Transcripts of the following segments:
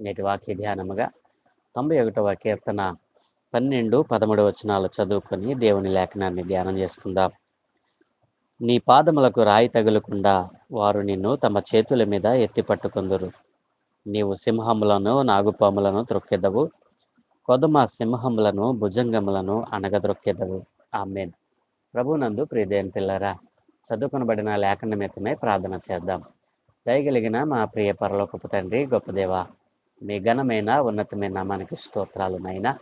నేటి వాక్య ధ్యానముగా తొంభై ఒకటవ కీర్తన పన్నెండు పదమూడు వచనాలు చదువుకొని దేవుని లేఖనాన్ని ధ్యానం చేసుకుందాం. నీ పాదములకు రాయి తగులకుండా వారు నిన్ను తమ చేతుల మీద ఎత్తి పట్టుకుందురు. నీవు సింహములను నాగుపాములను త్రొక్కెదవు. కొదమ సింహములను భుజంగములను అనగద్రొక్కెదవు ఆమెన్. ప్రభునందు ప్రియదేని పిల్లరా చదువుకొనబడిన లేఖన నిమిత్తమే ప్రార్థన చేద్దాం. దయగలిగిన మా ప్రియ పరలోకపు తండ్రి గొప్ప దేవ మీ ఘనమైన ఉన్నతమైన నామానికి స్తోత్రాలు నైనా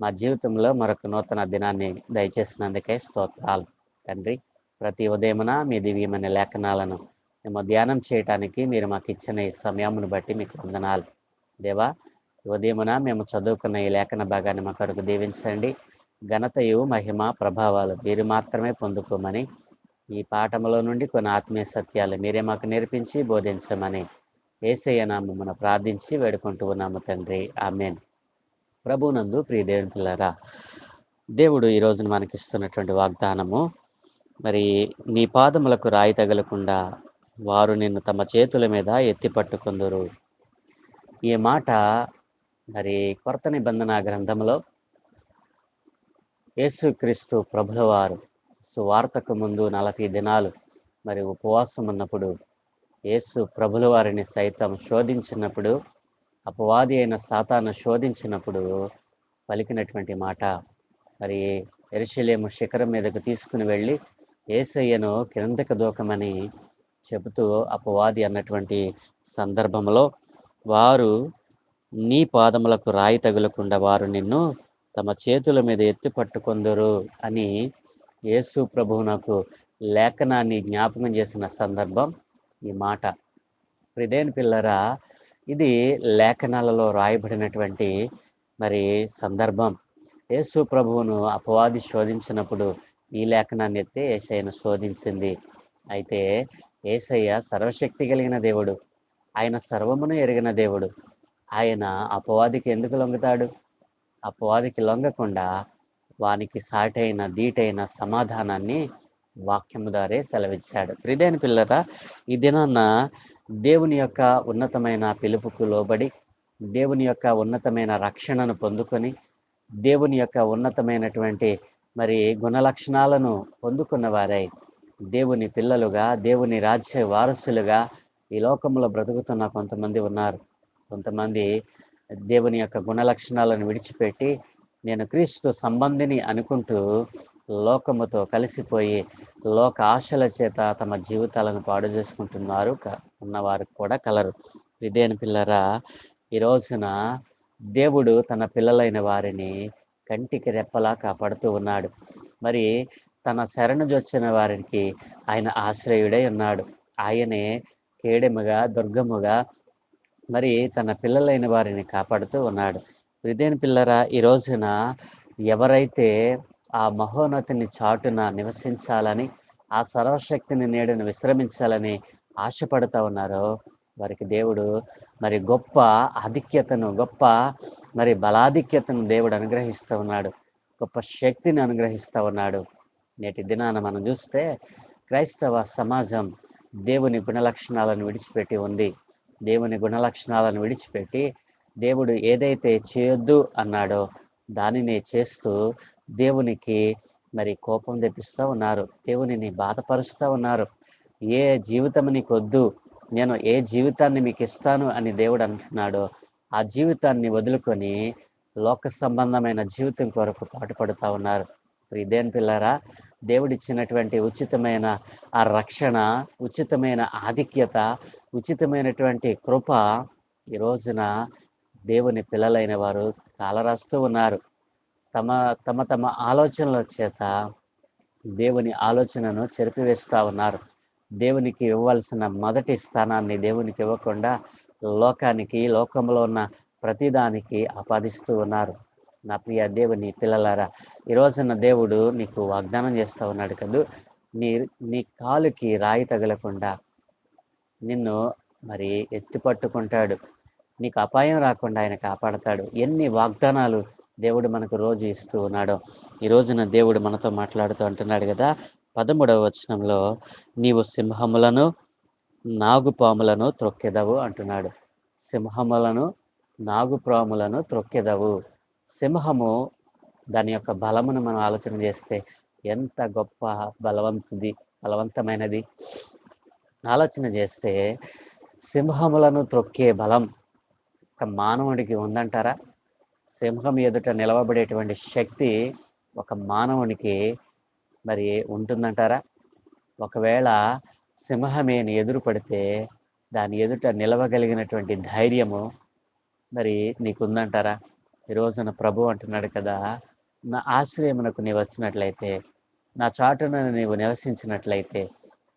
మా జీవితంలో మరొక నూతన దినాన్ని దయచేసినందుకే స్తోత్రాలు. తండ్రి ప్రతి ఉదయమున మీ దివ్యమైన లేఖనాలను మేము ధ్యానం చేయటానికి మీరు మాకు ఇచ్చిన ఈ సమయమును బట్టి మీకు వందనాలు. దేవా ఉదయమున మేము చదువుకున్న ఈ లేఖన భాగాన్ని మా కొరకు దీవించండి. ఘనతయు మహిమ ప్రభావాలు మీరు మాత్రమే పొందుకోమని ఈ పాఠములో నుండి కొన్ని ఆత్మీయ సత్యాలు మీరే మాకు నేర్పించి బోధించమని ఏసయ్య నామమున ప్రార్థించి వేడుకుంటూ ఉన్నాము తండ్రి. ఆమెన్. ప్రభునందు ప్రియదేవుని పిల్లరా దేవుడు ఈ రోజున మనకి ఇస్తున్నటువంటి వాగ్దానము మరి నీ పాదములకు రాయి తగలకుండా వారు నిన్ను తమ చేతుల మీద ఎత్తి పట్టుకుందరు. ఈ మాట మరి కొత్త నిబంధన గ్రంథంలో యేసుక్రీస్తు ప్రభుల వారు సువార్తకు ముందు నలభై దినాలు మరి ఉపవాసం ఉన్నప్పుడు యేసు ప్రభుల వారిని సైతం శోధించినప్పుడు అపవాది అయిన సాతాను శోధించినప్పుడు పలికినటువంటి మాట. మరి ఎరుశలేము శిఖరం మీదకు తీసుకుని వెళ్ళి ఏసయ్యను క్రిందకు దూకమని చెబుతూ అపవాది అన్నటువంటి సందర్భంలో వారు నీ పాదములకు రాయి తగులకుండా వారు నిన్ను తమ చేతుల మీద ఎత్తి పట్టుకొందరు అని యేసు ప్రభువునకు లేఖనాన్ని జ్ఞాపకం చేసిన సందర్భం ఈ మాట. ప్రిదేన్ పిల్లరా ఇది లేఖనాలలో రాయబడినటువంటి మరి సందర్భం. యేసు ప్రభువును అపవాది శోధించినప్పుడు ఈ లేఖనాన్ని ఎత్తే ఏసయ్యను శోధించింది. అయితే ఏసయ్య సర్వశక్తి కలిగిన దేవుడు. ఆయన సర్వమును ఎరిగిన దేవుడు. ఆయన అపవాదికి ఎందుకు లొంగుతాడు? అపవాదికి లొంగకుండా వానికి సాటైన దీటైన సమాధానాన్ని వాక్యము దారే సెలవిచ్చాడు. ప్రిదేని పిల్లరా ఈ దినాన దేవుని యొక్క ఉన్నతమైన పిలుపుకు లోబడి దేవుని యొక్క ఉన్నతమైన రక్షణను పొందుకొని దేవుని యొక్క ఉన్నతమైనటువంటి మరి గుణ లక్షణాలను పొందుకున్న వారై దేవుని పిల్లలుగా దేవుని రాజ్య వారసులుగా ఈ లోకంలో బ్రతుకుతున్న కొంతమంది ఉన్నారు. కొంతమంది దేవుని యొక్క గుణ లక్షణాలను విడిచిపెట్టి నేను క్రీస్తు సంబంధిని అనుకుంటూ లోకముతో కలిసిపోయి లోక ఆశల చేత తమ జీవితాలను పాడు చేసుకుంటున్నారు. ఉన్నవారు కూడా కలరు. ఇదేని పిల్లరా ఈ రోజున దేవుడు తన పిల్లలైన వారిని కంటికి రెప్పలా కాపాడుతూ ఉన్నాడు. మరి తన శరణు జొచ్చిన వారికి ఆయన ఆశ్రయుడై ఉన్నాడు. ఆయనే కేడెముగా దుర్గముగా మరి తన పిల్లలైన వారిని కాపాడుతూ ఉన్నాడు. ఇదేని పిల్లరా ఈ రోజున ఎవరైతే ఆ మహోన్నతిని చాటున నివసించాలని ఆ సర్వశక్తిని నేడును విశ్రమించాలని ఆశపడుతూ ఉన్నారో వారికి దేవుడు మరి గొప్ప ఆధిక్యతను గొప్ప మరి బలాధిక్యతను దేవుడు అనుగ్రహిస్తూ ఉన్నాడు. గొప్ప శక్తిని అనుగ్రహిస్తూ ఉన్నాడు. నేటి దినాన మనం చూస్తే క్రైస్తవ సమాజం దేవుని గుణలక్షణాలను విడిచిపెట్టి ఉంది. దేవుని గుణలక్షణాలను విడిచిపెట్టి దేవుడు ఏదైతే చేయొద్దు అన్నాడో దానిని చేస్తూ దేవునికి మరి కోపం తెప్పిస్తూ ఉన్నారు. దేవునిని బాధపరుస్తూ ఉన్నారు. ఏ జీవితం నీకు వద్దు నేను ఏ జీవితాన్ని మీకు ఇస్తాను అని దేవుడు అంటున్నాడో ఆ జీవితాన్ని వదులుకొని లోక సంబంధమైన జీవితం కొరకు పాటుపడుతూ ఉన్నారు. ఇదేం పిల్లరా దేవుడిచ్చినటువంటి ఉచితమైన ఆ రక్షణ ఉచితమైన ఆధిక్యత ఉచితమైనటువంటి కృప ఈ రోజున దేవుని పిల్లలైన వారు కాలరాస్తూ ఉన్నారు. తమ తమ తమ ఆలోచనల చేత దేవుని ఆలోచనను చెరిపివేస్తూ ఉన్నారు. దేవునికి ఇవ్వాల్సిన మొదటి స్థానాన్ని దేవునికి ఇవ్వకుండా లోకానికి లోకంలో ఉన్న ప్రతిదానికి ఆపాదిస్తూ ఉన్నారు. నా ప్రియ దేవుని పిల్లలారా ఈ రోజున దేవుడు నీకు వాగ్దానం చేస్తూ ఉన్నాడు కదూ. నీ నీ కాలుకి రాయి తగలకుండా నిన్ను మరి ఎత్తి పట్టుకుంటాడు. నీకు అపాయం రాకుండా ఆయన కాపాడతాడు. ఎన్ని వాగ్దానాలు దేవుడు మనకు రోజు ఇస్తూ ఉన్నాడో. ఈ రోజున దేవుడు మనతో మాట్లాడుతూ అంటున్నాడు కదా పదమూడవ వచనంలో నీవు సింహములను నాగుపాములను త్రొక్కెదవు అంటున్నాడు. సింహములను నాగుపాములను త్రొక్కెదవు. సింహము దాని యొక్క బలమును మనం ఆలోచన చేస్తే ఎంత గొప్ప బలవంతుది బలవంతమైనది. ఆలోచన చేస్తే సింహములను త్రొక్కే బలం ఒక మానవుడికి ఉందంటారా? సింహం ఎదుట నిలవబడేటువంటి శక్తి ఒక మానవునికి మరి ఉంటుందంటారా? ఒకవేళ సింహమేని ఎదురు పడితే దాని ఎదుట నిలవగలిగినటువంటి ధైర్యము మరి నీకుందంటారా? ఈ రోజున ప్రభు అంటున్నాడు కదా నా ఆశ్రయమునకు నీవు వచ్చినట్లయితే నా చాటున నీవు నివసించినట్లయితే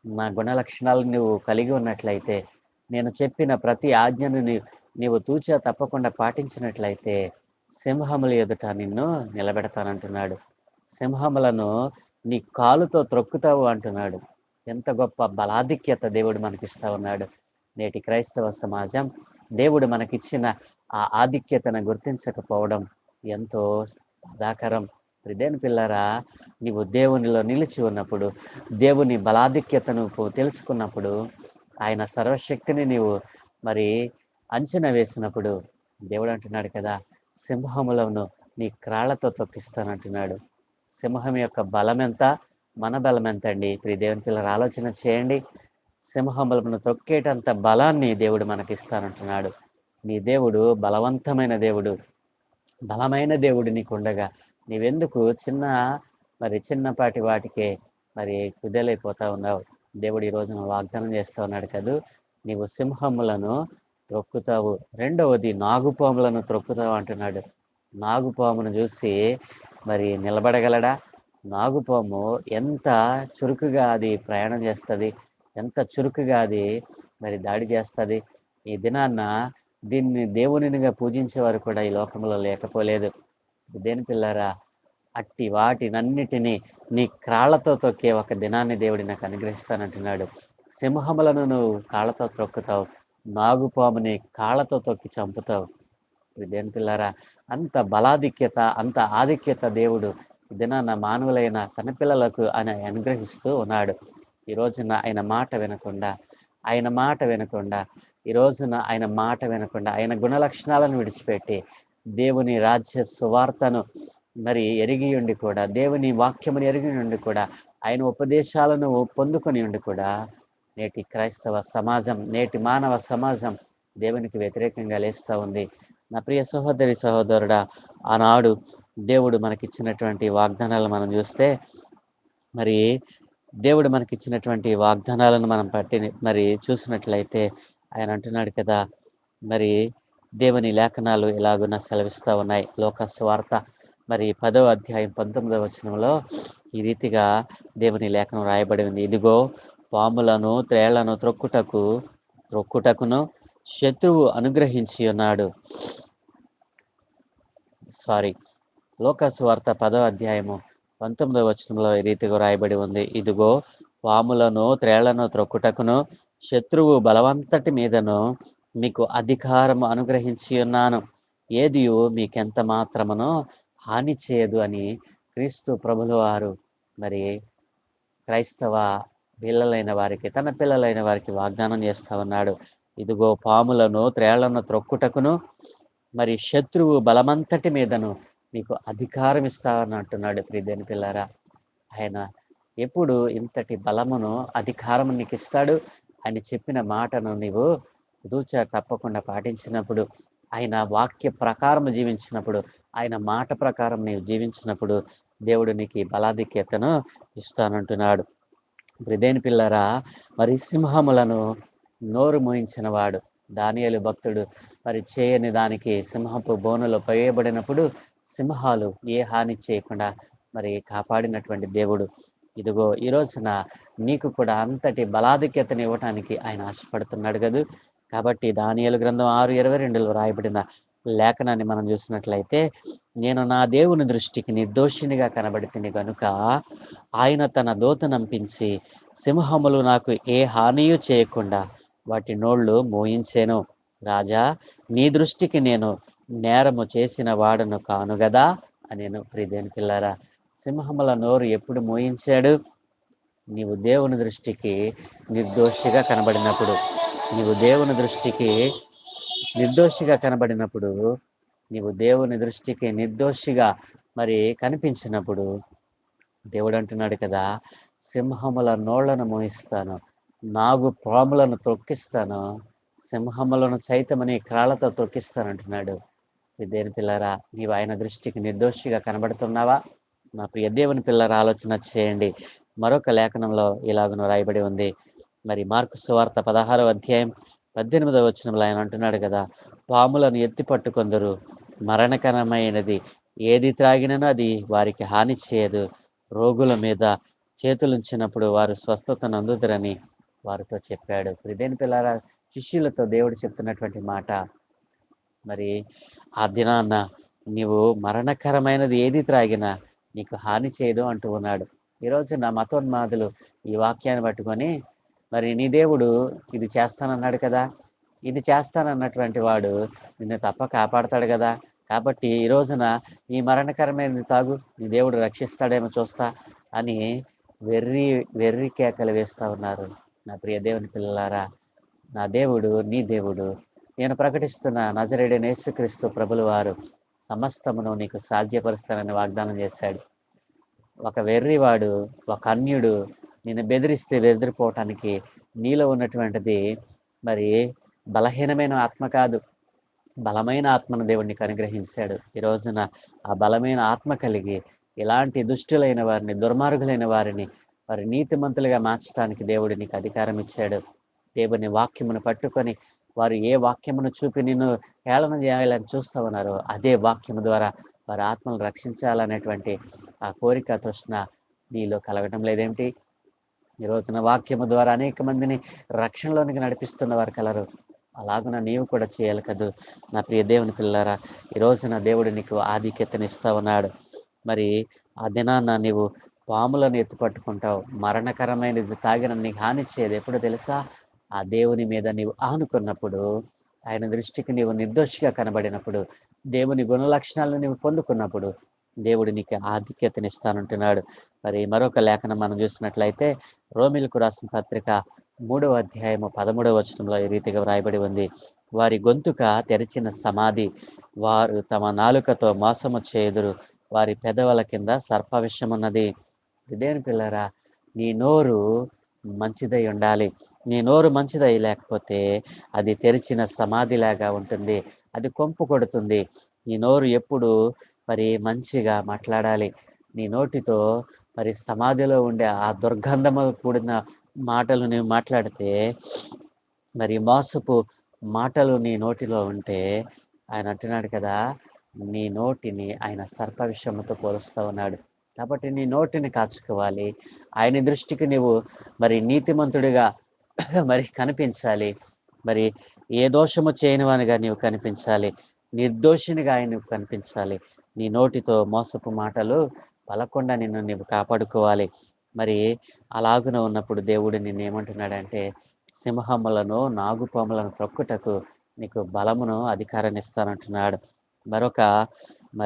నా గుణ లక్షణాలు నువ్వు కలిగి ఉన్నట్లయితే నేను చెప్పిన ప్రతి ఆజ్ఞను నీవు నీవు తూచా తప్పకుండా పాటించినట్లయితే సింహముల ఎదుట నిన్ను నిలబెడతానంటున్నాడు. సింహములను నీ కాలుతో త్రొక్కుతావు అంటున్నాడు. ఎంత గొప్ప బలాధిక్యత దేవుడు మనకిస్తా ఉన్నాడు. నేటి క్రైస్తవ సమాజం దేవుడు మనకిచ్చిన ఆ ఆధిక్యతను గుర్తించకపోవడం ఎంతో బాధాకరం. హృదయని పిల్లరా నీవు దేవునిలో నిలిచి ఉన్నప్పుడు దేవుని బలాధిక్యతను తెలుసుకున్నప్పుడు ఆయన సర్వశక్తిని నీవు మరి అంచనా వేసినప్పుడు దేవుడు అంటున్నాడు కదా సింహములను నీ క్రాళ్ళతో తొక్కిస్తానంటున్నాడు. సింహం యొక్క బలం ఎంత? మన బలం ఎంత అండి ప్రియ దేవుని పిల్లలు ఆలోచన చేయండి. సింహములను తొక్కేటంత బలాన్ని దేవుడు మనకిస్తానంటున్నాడు. నీ దేవుడు బలవంతమైన దేవుడు. బలమైన దేవుడు నీకు ఉండగా నీవెందుకు చిన్న మరి చిన్నపాటి వాటికే మరి కుదేలైపోతా ఉన్నావు? దేవుడు ఈ రోజున వాగ్దానం చేస్తూ ఉన్నాడు కదూ నీవు సింహములను త్రొక్కుతావు. రెండవది నాగుపాములను త్రొక్కుతావు అంటున్నాడు. నాగుపామును చూసి మరి నిలబడగలడా? నాగుపాము ఎంత చురుకుగా అది ప్రయాణం చేస్తుంది? ఎంత చురుకుగా అది మరి దాడి చేస్తుంది? ఈ దినాన్న దీన్ని దేవునినిగా పూజించేవారు కూడా ఈ లోకంలో లేకపోలేదు. దేని పిల్లరా? అట్టి వాటినన్నిటినీ నీ క్రాళ్ళతో తొక్కే ఒక దినాన్ని దేవుడి నాకు అనుగ్రహిస్తానంటున్నాడు. సింహములను నువ్వు కాళ్ళతో త్రొక్కుతావు. నాగుపాముని కాళ్ళతో తొక్కి చంపుతావు. దేని పిల్లరా? అంత బలాధిక్యత అంత ఆధిక్యత దేవుడు దినాన మానవులైన తన పిల్లలకు ఆయన అనుగ్రహిస్తూ ఉన్నాడు. ఈ రోజున ఆయన మాట వినకుండా ఆయన మాట వినకుండా ఈ రోజున ఆయన మాట వినకుండా ఆయన గుణ లక్షణాలను విడిచిపెట్టి దేవుని రాజ్య సువార్తను మరి ఎరిగి ఉండి కూడా దేవుని వాక్యమును ఎరిగి ఉండి కూడా ఆయన ఉపదేశాలను పొందుకొని ఉండి కూడా నేటి క్రైస్తవ సమాజం నేటి మానవ సమాజం దేవునికి వ్యతిరేకంగా లేస్తూ ఉంది. నా ప్రియ సహోదరి సహోదరుడా ఆనాడు దేవుడు మనకిచ్చినటువంటి వాగ్దానాలు మనం చూస్తే మరి దేవుడు మనకిచ్చినటువంటి వాగ్దానాలను మనం పట్టి మరి చూసినట్లయితే ఆయన అంటున్నాడు కదా మరి దేవుని లేఖనాలు ఎలాగున సెలవిస్తూ ఉన్నాయి. లోక స్వార్త మరి పదవ అధ్యాయం పంతొమ్మిదవ వచనంలో ఈ రీతిగా దేవుని లేఖనం రాయబడి ఉంది. ఇదిగో పాములను త్రేళ్ళను త్రొక్కుటకు త్రొక్కుటకును శత్రువు అనుగ్రహించి ఉన్నాడు. సారీ లోకస్వార్త పదవ అధ్యాయము పంతొమ్మిదవ వచనంలో ఈ రీతిగా రాయబడి ఉంది. ఇదిగో పాములను త్రేళ్ళను త్రొక్కుటకును శత్రువు బలవంతటి మీదను మీకు అధికారం అనుగ్రహించి ఉన్నాను. ఏదియు మీకెంత మాత్రమునో హాని చేయదు అని క్రీస్తు ప్రభులవారు మరి క్రైస్తవ పిల్లలైన వారికి తన పిల్లలైన వారికి వాగ్దానం చేస్తా ఉన్నాడు. ఇదిగో పాములను త్రేళ్ళను త్రొక్కుటకును మరి శత్రువు బలమంతటి మీదను మీకు అధికారం ఇస్తా అన్నట్టున్నాడు ప్రిదేని పిల్లారా. ఆయన ఎప్పుడు ఇంతటి బలమును అధికారం నీకు ఇస్తాడు? ఆయన చెప్పిన మాటను నీవు దూచ తప్పకుండా పాటించినప్పుడు ఆయన వాక్య ప్రకారం జీవించినప్పుడు ఆయన మాట ప్రకారం నీవు జీవించినప్పుడు దేవుడు నీకు బలాధిక్యతను ఇస్తానంటున్నాడు. బ్రిదేని పిల్లరా మరి సింహములను నోరు మోయించిన వాడు దానియలు భక్తుడు మరి చేయని దానికి సింహపు బోనులో పోయబడినప్పుడు సింహాలు ఏ హాని చేయకుండా మరి కాపాడినటువంటి దేవుడు. ఇదిగో ఈ రోజున నీకు కూడా అంతటి బలాధిక్యతను ఇవ్వటానికి ఆయన ఆశపడుతున్నాడు కదూ. కాబట్టి దానియలు గ్రంథం ఆరు ఇరవై రెండులో రాయబడిన లేఖనాన్ని మనం చూసినట్లయితే నేను నా దేవుని దృష్టికి నిర్దోషినిగా కనబడితిని గనుక ఆయన తన దోత నంపించి సింహములు నాకు ఏ హానియు చేయకుండా వాటి నోళ్ళు మోయించేను. రాజా నీ దృష్టికి నేను నేరము చేసిన వాడను కాను గదా? అనేను ప్రియదేని పిల్లారా సింహముల నోరు ఎప్పుడు మోయించాడు? నీవు దేవుని దృష్టికి నిర్దోషిగా కనబడినప్పుడు నీవు దేవుని దృష్టికి నిర్దోషిగా కనబడినప్పుడు నీవు దేవుని దృష్టికి నిర్దోషిగా మరి కనిపించినప్పుడు దేవుడు అంటున్నాడు కదా సింహముల నోళ్ళను మోయిస్తాను నాగు పాములను తొక్కిస్తాను సింహములను చైతమని క్రాళ్ళతో తొక్కిస్తాను అంటున్నాడు దేని పిల్లరా నీవు ఆయన దృష్టికి నిర్దోషిగా కనబడుతున్నావా? నా ప్రియ దేవుని పిల్లర ఆలోచన చేయండి. మరొక లేఖనంలో ఇలాగను రాయబడి ఉంది. మరి మార్కు సువార్త పదహారో అధ్యాయం పద్దెనిమిదవ వచనంలో ఆయన అంటున్నాడు కదా పాములను ఎత్తి పట్టుకొందరు మరణకరమైనది ఏది త్రాగినను అది వారికి హాని చేయదు. రోగుల మీద చేతులుంచినప్పుడు వారు స్వస్థతను అందుదరని వారితో చెప్పాడు. ఇదేని పిల్లరా శిష్యులతో దేవుడు చెప్తున్నటువంటి మాట. మరి ఆ దినాన్న నీవు మరణకరమైనది ఏది త్రాగినా నీకు హాని చేయదు అంటూ ఉన్నాడు. ఈరోజు నా మతోన్మాదులు ఈ వాక్యాన్ని పట్టుకొని మరి నీ దేవుడు ఇది చేస్తానన్నాడు కదా? ఇది చేస్తానన్నటువంటి వాడు నిన్ను తప్ప కాపాడతాడు కదా? కాబట్టి ఈ రోజున ఈ మరణకరమైనది తాగు నీ దేవుడు రక్షిస్తాడేమో చూస్తా అని వెర్రి వెర్రి కేకలు వేస్తూ ఉన్నారు. నా ప్రియ దేవుని పిల్లలారా నా దేవుడు నీ దేవుడు నేను ప్రకటిస్తున్న నజరేడే నేసుక్రీస్తు ప్రభులు వారు సమస్తమును నీకు సాధ్యపరుస్తానని వాగ్దానం చేశాడు. ఒక వెర్రివాడు ఒక అన్యుడు నిన్ను బెదిరిస్తే బెదిరిపోవటానికి నీలో ఉన్నటువంటిది మరి బలహీనమైన ఆత్మ కాదు. బలమైన ఆత్మను దేవుడిని అనుగ్రహించాడు. ఈ రోజున ఆ బలమైన ఆత్మ కలిగి ఇలాంటి దుష్టులైన వారిని దుర్మార్గులైన వారిని వారి నీతిమంతులుగా మార్చడానికి దేవుడు నీకు అధికారం ఇచ్చాడు. దేవుని వాక్యమును పట్టుకొని వారు ఏ వాక్యమును చూపి నిన్ను హేళన చేయాలని చూస్తూ ఉన్నారో అదే వాక్యము ద్వారా వారి ఆత్మను రక్షించాలనేటువంటి ఆ కోరిక తృష్ణ నీలో కలగటం లేదేమిటి ఈ రోజున వాక్యము ద్వారా అనేక మందిని రక్షణలోనికి నడిపిస్తున్న వారు కలరు. అలాగున నీవు కూడా చేయాలి కదూ. నా ప్రియ దేవుని పిల్లారా ఈ రోజున దేవుడు నీకు ఆధిక్యతనిస్తా ఉన్నాడు. మరి ఆ దినాన నీవు పాములను ఎత్తుపట్టుకుంటావు మరణకరమైనది తాగిన నీకు హాని చేయదు. ఎప్పుడు తెలుసా? ఆ దేవుని మీద నీవు ఆనుకున్నప్పుడు ఆయన దృష్టికి నీవు నిర్దోషిగా కనబడినప్పుడు దేవుని గుణ లక్షణాలను నీవు పొందుకున్నప్పుడు దేవుడు నీకు ఆధిక్యతనిస్తానంటున్నాడు. మరి మరొక లేఖనం మనం చూసినట్లయితే రోమిలకు రాసిన పత్రిక మూడవ అధ్యాయము పదమూడవ వచనంలో ఈ రీతిగా వ్రాయబడి ఉంది. వారి గొంతుక తెరిచిన సమాధి వారు తమ నాలుకతో మోసము చేదురు వారి పెదవుల కింద సర్ప విషమున్నది ఇదేని పిల్లరా నీ నోరు మంచిదై ఉండాలి. నీ నోరు మంచిదై లేకపోతే అది తెరిచిన సమాధిలాగా ఉంటుంది. అది కొంపు కొడుతుంది. నీ నోరు ఎప్పుడు మరి మంచిగా మాట్లాడాలి. నీ నోటితో మరి సమాధిలో ఉండే ఆ దుర్గంధము కూడిన మాటలు నువ్వు మాట్లాడితే మరి మోసపు మాటలు నీ నోటిలో ఉంటే ఆయన అంటున్నాడు కదా నీ నోటిని ఆయన సర్ప విషయంతో పోలుస్తూ ఉన్నాడు. కాబట్టి నీ నోటిని కాచుకోవాలి. ఆయన దృష్టికి నీవు మరి నీతిమంతుడిగా మరి కనిపించాలి. మరి ఏ దోషము చేయనివానిగా నీవు కనిపించాలి. నిర్దోషినిగా ఆయన కనిపించాలి. నీ నోటితో మోసపు మాటలు పలకుండా నిన్ను నీవు కాపాడుకోవాలి. మరి అలాగున ఉన్నప్పుడు దేవుడు నిన్ను ఏమంటున్నాడంటే సింహములను నాగుపాములను త్రొక్కుటకు నీకు బలమును అధికారాన్ని ఇస్తానంటున్నాడు. మరొక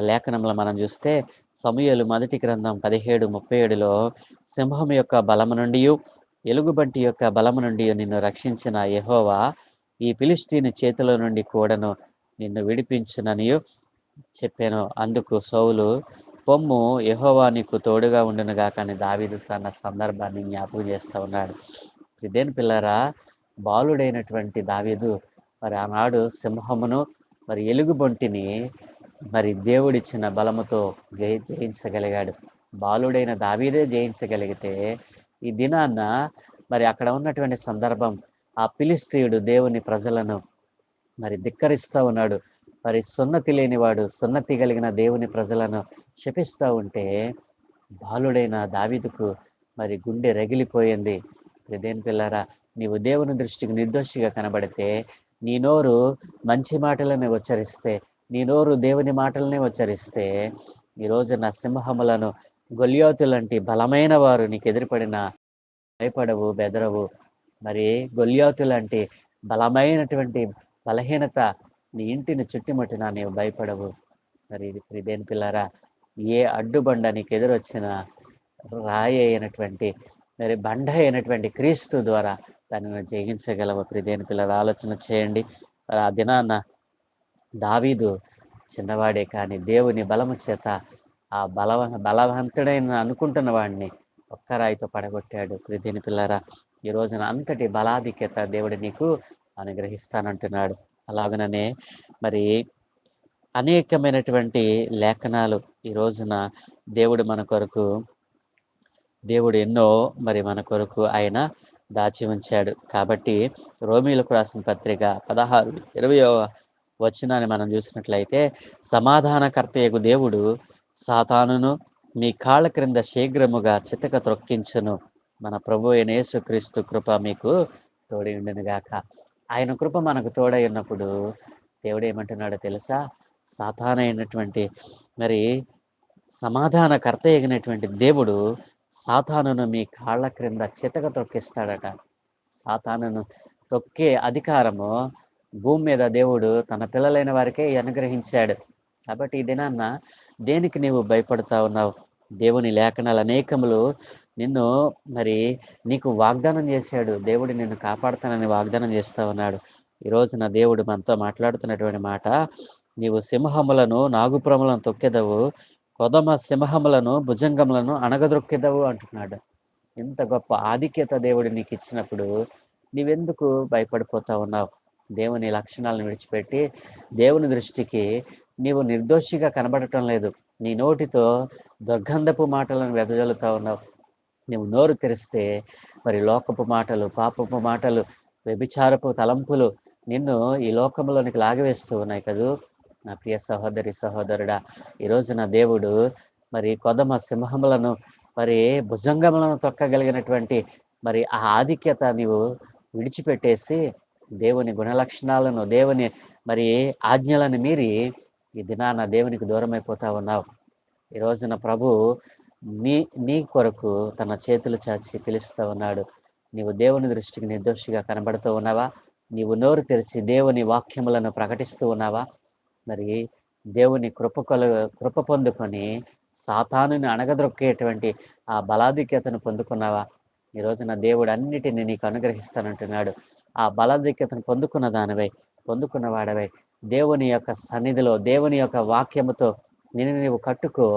లేఖనంలో మనం చూస్తే సమయలు మొదటి గ్రంథం పదిహేడు ముప్పై ఏడులో సింహం యొక్క బలము నుండి ఎలుగుబంటి యొక్క బలము నుండి నిన్ను రక్షించిన యహోవా ఈ పిలిస్టీని చేతిలో నుండి కూడాను నిన్ను విడిపించుననియు చెప్పాను. అందుకు సౌలు పొమ్ము యహోవా నీకు తోడుగా ఉండునుగా కానీ దావీదు తన సందర్భాన్ని జ్ఞాపకం చేస్తూ ఉన్నాడు. ఇదేని పిల్లరా బాలుడైనటువంటి దావీదు మరి ఆనాడు సింహమును మరి ఎలుగుబొంటిని మరి దేవుడిచ్చిన బలముతో జయి జయించగలిగాడు. బాలుడైన దావీదే జయించగలిగితే ఈ దినాన్న మరి అక్కడ ఉన్నటువంటి సందర్భం ఆ పిలిస్త్రీయుడు దేవుని ప్రజలను మరి ధిక్కరిస్తూ ఉన్నాడు. మరి సున్నతి లేనివాడు సున్నతి కలిగిన దేవుని ప్రజలను శపిస్తూ ఉంటే బాలుడైన దావిదుకు మరి గుండె రగిలిపోయింది. దేని పిల్లరా నీవు దేవుని దృష్టికి నిర్దోషిగా కనబడితే నీ నోరు మంచి మాటలనే ఉచ్చరిస్తే నీ నోరు దేవుని మాటలనే ఉచ్చరిస్తే ఈరోజు నా సింహములను గొల్యోతులంటి బలమైన వారు నీకు ఎదురుపడిన భయపడవు బెదరవు. మరి గొల్యోతులంటి బలమైనటువంటి బలహీనత నీ ఇంటిని చుట్టుముట్టినా నీవు భయపడవు. మరి ఇది దేని పిల్లరా ఏ అడ్డుబండ నీకు ఎదురొచ్చిన రాయి అయినటువంటి మరి బండ అయినటువంటి క్రీస్తు ద్వారా దానిని జయించగలవు ప్రిదేని పిల్లలు ఆలోచన చేయండి. ఆ దినాన దావీదు చిన్నవాడే కానీ దేవుని బలము చేత ఆ బలవ బలవంతుడైన అనుకుంటున్న వాడిని ఒక్క రాయితో పడగొట్టాడు ప్రిదేని పిల్లరా. ఈ రోజున అంతటి బలాధిక్యత దేవుడు నీకు అనుగ్రహిస్తానంటున్నాడు. అలాగననే మరి అనేకమైనటువంటి లేఖనాలు ఈ రోజున దేవుడు మన కొరకు దేవుడు ఎన్నో మరి మన కొరకు ఆయన దాచి ఉంచాడు. కాబట్టి రోమిలకు రాసిన పత్రిక పదహారు ఇరవయో వచనాన్ని మనం చూసినట్లయితే సమాధానకర్తయగు దేవుడు సాతానును మీ కాళ్ళ క్రింద శీఘ్రముగా చితక త్రొక్కించును. మన ప్రభు అయిన యేసుక్రీస్తు కృప మీకు తోడి గాక ఆయన కృప మనకు తోడై ఉన్నప్పుడు దేవుడు ఏమంటున్నాడో తెలుసా? సాతానైనటువంటి మరి సమాధానకర్త ఎగినటువంటి దేవుడు సాతానును మీ కాళ్ళ క్రింద చితక తొక్కిస్తాడట. సాతానును తొక్కే అధికారము భూమి మీద దేవుడు తన పిల్లలైన వారికే అనుగ్రహించాడు. కాబట్టి ఈ దినాన్న దేనికి నీవు భయపడతా ఉన్నావు? దేవుని లేఖనాలు అనేకములు నిన్ను మరి నీకు వాగ్దానం చేశాడు. దేవుడు నిన్ను కాపాడుతానని వాగ్దానం చేస్తా ఉన్నాడు. ఈ రోజున దేవుడు మనతో మాట్లాడుతున్నటువంటి మాట నీవు సింహములను నాగుప్రములను తొక్కెదవు. కొదమ సింహములను భుజంగములను అణగదొక్కెదవు అంటున్నాడు. ఇంత గొప్ప ఆధిక్యత దేవుడు నీకు ఇచ్చినప్పుడు నీవెందుకు భయపడిపోతా ఉన్నావు? దేవుని లక్షణాలను విడిచిపెట్టి దేవుని దృష్టికి నీవు నిర్దోషిగా కనబడటం లేదు. నీ నోటితో దుర్గంధపు మాటలను వెదజల్లుతా ఉన్నావు. నువ్వు నోరు తెరిస్తే మరి లోకపు మాటలు పాపపు మాటలు వ్యభిచారపు తలంపులు నిన్ను ఈ లోకంలోనికి లాగవేస్తూ ఉన్నాయి కదూ? నా ప్రియ సహోదరి సహోదరుడా ఈ రోజున దేవుడు మరి కొదమ సింహములను మరి భుజంగములను తొక్కగలిగినటువంటి మరి ఆ ఆధిక్యత నీవు విడిచిపెట్టేసి దేవుని గుణలక్షణాలను దేవుని మరి ఆజ్ఞలను మీరి ఈ దినాన దేవునికి దూరం అయిపోతా ఉన్నావు. ఈ రోజున ప్రభు నీ నీ కొరకు తన చేతులు చాచి పిలుస్తూ ఉన్నాడు. నీవు దేవుని దృష్టికి నిర్దోషిగా కనబడుతూ ఉన్నావా? నీవు నోరు తెరిచి దేవుని వాక్యములను ప్రకటిస్తూ ఉన్నావా? మరి దేవుని కృప కొల కృప పొందుకొని సాతానుని అణగదొక్కేటువంటి ఆ బలాధిక్యతను పొందుకున్నావా? ఈ రోజున దేవుడు అన్నిటిని నీకు అనుగ్రహిస్తానంటున్నాడు. ఆ బలాధిక్యతను పొందుకున్న దానివై పొందుకున్న వాడవై దేవుని యొక్క సన్నిధిలో దేవుని యొక్క వాక్యముతో నేను నీవు కట్టుకో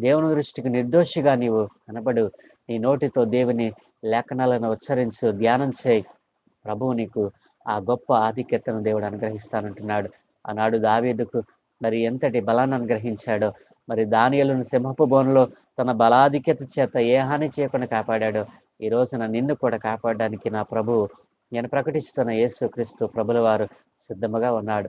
దేవుని దృష్టికి నిర్దోషిగా నీవు కనబడు. నీ నోటితో దేవుని లేఖనాలను ఉచ్చరించు ధ్యానం చేయి. ప్రభువు నీకు ఆ గొప్ప ఆధిక్యతను దేవుడు అనుగ్రహిస్తానంటున్నాడు. ఆనాడు దావీదుకు మరి ఎంతటి బలాన్ని అనుగ్రహించాడో మరి దానియలను సింహపు బోన్లో తన బలాధిక్యత చేత ఏ హాని చేయకుండా కాపాడాడో ఈ రోజున నిన్ను కూడా కాపాడడానికి నా ప్రభు నేను ప్రకటిస్తున్న యేసు క్రీస్తు ప్రభుల వారు సిద్ధముగా ఉన్నాడు.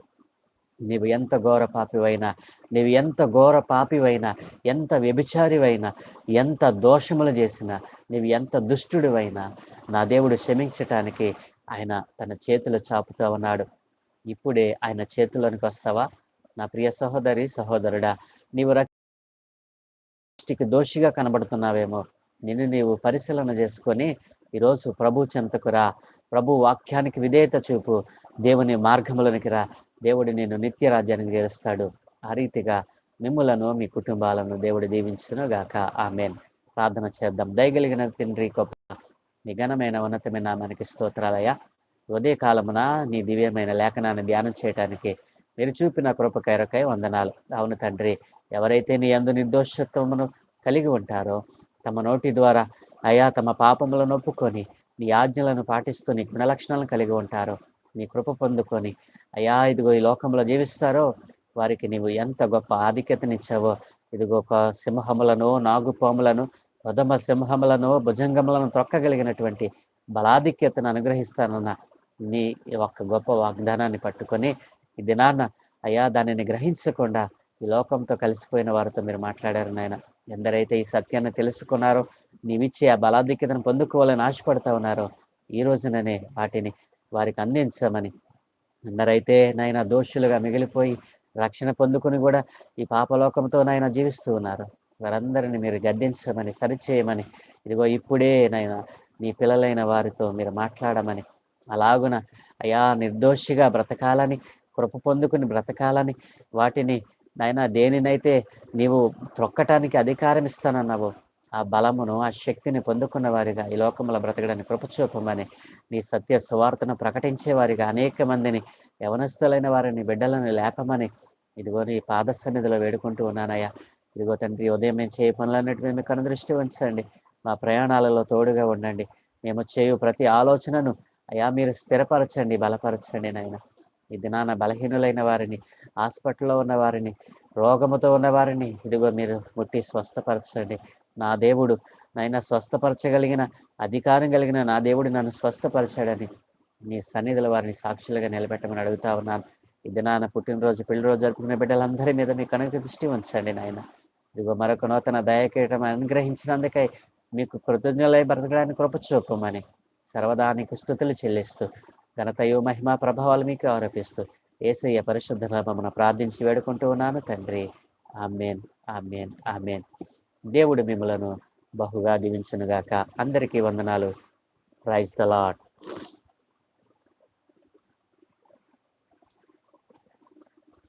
నీవు ఎంత ఘోర పాపివైనా నీవు ఎంత ఘోర పాపివైనా ఎంత వ్యభిచారివైనా ఎంత దోషములు చేసినా నీవు ఎంత దుష్టుడివైనా నా దేవుడు క్షమించటానికి ఆయన తన చేతులు చాపుతూ ఉన్నాడు. ఇప్పుడే ఆయన చేతుల్లోనికి వస్తావా? నా ప్రియ సహోదరి సహోదరుడా నీవు రక్షికి దోషిగా కనబడుతున్నావేమో. నిన్ను నీవు పరిశీలన చేసుకొని ఈరోజు ప్రభు చెంతకు రా. ప్రభు వాక్యానికి విధేయత చూపు. దేవుని మార్గములనికి రా. దేవుడు నిన్ను నిత్య రాజ్యానికి చేరుస్తాడు. ఆ రీతిగా మిమ్మలను మీ కుటుంబాలను దేవుడు దీవించును గాక ఆమెన్. ప్రార్థన చేద్దాం. దయగలిగిన తండ్రి గొప్ప నీ ఘనమైన ఉన్నతమైన నామానికి స్తోత్రాలయ ఉదయ కాలమున నీ దివ్యమైన లేఖనాన్ని ధ్యానం చేయటానికి మీరు చూపిన కృపకైరకై వందనాలు. అవును తండ్రి ఎవరైతే నీ అందు నిర్దోషత్వమును కలిగి ఉంటారో తమ నోటి ద్వారా అయా తమ పాపములను ఒప్పుకొని నీ ఆజ్ఞలను పాటిస్తూ నీ గుణలక్షణాలను కలిగి ఉంటారో. నీ కృప పొందుకొని అయా ఇదిగో ఈ లోకంలో జీవిస్తారో వారికి నీవు ఎంత గొప్ప ఆధిక్యతనిచ్చావో ఇదిగో ఒక సింహములను నాగుపాములను ఉదమ సింహములను భుజంగములను త్రొక్కగలిగినటువంటి బలాధిక్యతను అనుగ్రహిస్తానన్న నీ ఒక్క గొప్ప వాగ్దానాన్ని పట్టుకొని ఈ దినాన్న అయ్యా దానిని గ్రహించకుండా ఈ లోకంతో కలిసిపోయిన వారితో మీరు మాట్లాడారు నాయన. ఎందరైతే ఈ సత్యాన్ని తెలుసుకున్నారో నీవిచ్చే ఆ బలాధిక్యతను పొందుకోవాలని ఆశపడతా ఉన్నారో ఈ రోజుననే వాటిని వారికి అందించమని. ఎందరైతే నాయన దోషులుగా మిగిలిపోయి రక్షణ పొందుకుని కూడా ఈ పాపలోకంతో నాయన జీవిస్తూ ఉన్నారు వారందరిని మీరు గద్దించమని సరిచేయమని. ఇదిగో ఇప్పుడే నాయన నీ పిల్లలైన వారితో మీరు మాట్లాడమని. అలాగున అయా నిర్దోషిగా బ్రతకాలని కృప పొందుకుని బ్రతకాలని వాటిని నాయన దేనినైతే నీవు త్రొక్కటానికి అధికారం ఇస్తానన్నావు ఆ బలమును ఆ శక్తిని పొందుకున్న వారిగా ఈ లోకంలో బ్రతకడానికి కృపచూపమని నీ సత్య సువార్తను ప్రకటించే వారిగా అనేక మందిని యవనస్తులైన వారిని బిడ్డలను లేపమని ఇదిగో నీ పాద సన్నిధిలో వేడుకుంటూ ఉన్నానయ్యా. ఇదిగో తండ్రి ఉదయం మేము చేయ పనులన్నిటి మీద కను దృష్టి ఉంచండి. మా ప్రయాణాలలో తోడుగా ఉండండి. మేము చేయు ప్రతి ఆలోచనను అయా మీరు స్థిరపరచండి బలపరచండి నాయన. ఈ దినాన బలహీనులైన వారిని హాస్పిటల్లో ఉన్న వారిని రోగముతో ఉన్న వారిని ఇదిగో మీరు ముట్టి స్వస్థపరచండి. నా దేవుడు నైనా స్వస్థపరచగలిగిన అధికారం కలిగిన నా దేవుడు నన్ను స్వస్థపరచాడని నీ సన్నిధిలో వారిని సాక్షులుగా నిలబెట్టమని అడుగుతా ఉన్నాను. ఇది నాన్న పుట్టినరోజు పెళ్ళి రోజు జరుపుకునే బిడ్డలందరి మీద మీ కనుక దృష్టి ఉంచండి నాయన. ఇదిగో మరొక నూతన దయకేయటం అనుగ్రహించినందుకై మీకు కృతజ్ఞలై బ్రతకడానికి కృప చూపమని సర్వదానికి స్థుతులు చెల్లిస్తూ ఘనతయు మహిమ ప్రభావాలు మీకు ఆరోపిస్తూ ఏసయ్య పరిశుద్ధ నామమున ప్రార్థించి వేడుకుంటూ ఉన్నాను తండ్రి. Amen amen amen. దేవుడు మిమ్మలను బహుగా దీవించునుగాక. అందరికీ వందనాలు. Praise the lot